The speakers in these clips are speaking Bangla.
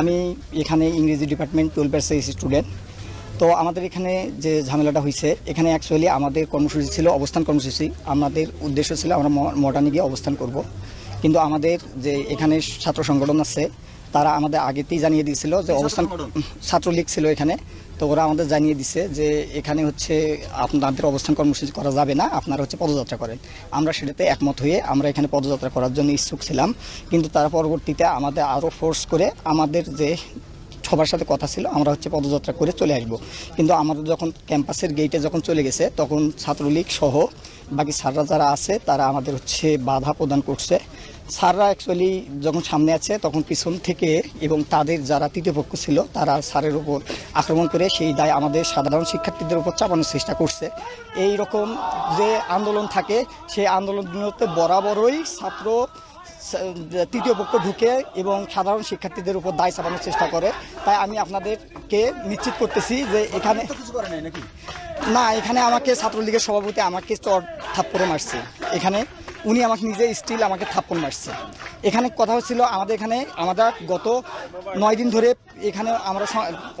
আমি এখানে ইংরেজি ডিপার্টমেন্ট টুয়েলভ স্টুডেন্ট। তো আমাদের এখানে যে ঝামেলাটা হয়েছে এখানে অ্যাকচুয়ালি আমাদের কর্মসূচি ছিল অবস্থান কর্মসূচি। আমাদের উদ্দেশ্য ছিল আমরা মডার্নে গিয়ে অবস্থান করব। কিন্তু আমাদের যে এখানে ছাত্র সংগঠন আছে তারা আমাদের আগেতেই জানিয়ে দিয়েছিল যে অবস্থান ছাত্রলীগ ছিল এখানে। তো ওরা আমাদের জানিয়ে দিছে যে এখানে হচ্ছে আপনাদের অবস্থান কর্মসূচি করা যাবে না আপনারা হচ্ছে পদযাত্রা করেন। আমরা সেটাতে একমত হয়ে আমরা এখানে পদযাত্রা করার জন্য ইচ্ছুক ছিলাম। কিন্তু তারা পরবর্তীতে আমাদের আরও ফোর্স করে আমাদের যে সবার সাথে কথা ছিল আমরা হচ্ছে পদযাত্রা করে চলে আসব। কিন্তু আমাদের যখন ক্যাম্পাসের গেটে যখন চলে গেছে তখন ছাত্রলীগ সহ বাকি স্যাররা যারা আছে তারা আমাদের হচ্ছে বাধা প্রদান করছে। স্যাররা অ্যাকচুয়ালি যখন সামনে আছে তখন পিছন থেকে এবং তাদের যারা তৃতীয় পক্ষ ছিল তারা স্যারের উপর আক্রমণ করে সেই দায় আমাদের সাধারণ শিক্ষার্থীদের উপর চাপানোর চেষ্টা করছে। এই রকম যে আন্দোলন থাকে সেই আন্দোলনগুলোতে বরাবরই ছাত্র তৃতীয় পক্ষ ঢুকে এবং সাধারণ শিক্ষার্থীদের উপর দায় চাপানোর চেষ্টা করে। তাই আমি আপনাদেরকে নিশ্চিত করতেছি যে এখানে না এখানে আমাকে ছাত্রলীগের সভাপতি আমাকে চর থাপ্পড়ে মারছে। এখানে উনি আমাকে নিজে স্টিল আমাকে থাপ্পন মারছে। এখানে কথা হচ্ছিল আমাদের এখানে আমাদের গত নয় দিন ধরে এখানে আমরা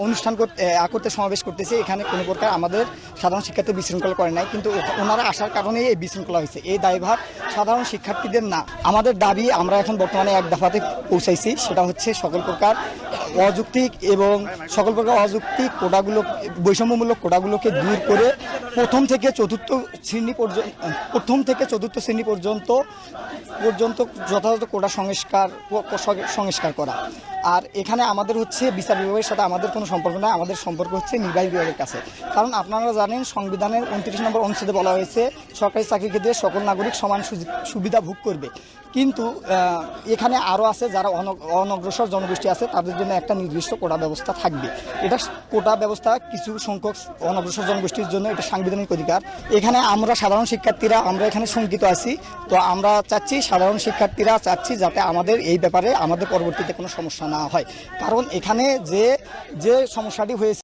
অনুষ্ঠান করতে করতে সমাবেশ করতেছি। এখানে কোনো প্রকার আমাদের সাধারণ শিক্ষার্থী বিশৃঙ্খলা করে নাই। কিন্তু ওনারা আসার কারণেই এই বিশৃঙ্খলা হয়েছে। এই দায়ভার সাধারণ শিক্ষার্থীদের না। আমাদের দাবি আমরা এখন বর্তমানে এক দফাতে পৌঁছাইছি। সেটা হচ্ছে সকল প্রকার অযৌক্তিক এবং সকল প্রকার অযৌক্তিক কোটাগুলো, বৈষম্যমূলক কোটাগুলোকে দূর করে প্রথম থেকে চতুর্থ শ্রেণি পর্যন্ত প্রথম থেকে চতুর্থ শ্রেণি পর্যন্ত পর্যন্ত পর্যন্ত যথাযথ কোটা সংস্কার সংস্কার করা। আর এখানে আমাদের হচ্ছে বিচার বিভাগের সাথে আমাদের কোনো সম্পর্ক না আমাদের সম্পর্ক হচ্ছে নির্বাহী বিভাগের কাছে। কারণ আপনারা জানেন, সংবিধানের উনত্রিশ নম্বর অনুচ্ছেদে বলা হয়েছে, সরকারি চাকরি ক্ষেত্রে সকল নাগরিক সমান সুবিধা ভোগ করবে। কিন্তু এখানে আরও আছে যারা অন- অনগ্রসর জনগোষ্ঠী আছে, তাদের জন্য একটা নির্দিষ্ট কোটা ব্যবস্থা থাকবে। এটা কোটা ব্যবস্থা কিছু সংখ্যক অনগ্রসর জনগোষ্ঠীর জন্য এটা সাংবিধানিক অধিকার। এখানে আমরা সাধারণ শিক্ষার্থীরা, আমরা এখানে শঙ্কিত আছি। তো আমরা চাচ্ছি, সাধারণ শিক্ষার্থীরা চাচ্ছি যাতে আমাদের এই ব্যাপারে আমাদের পরবর্তীতে কোনো সমস্যা না হয়। কারণ এখানে যে যে সমস্যাটি হয়েছে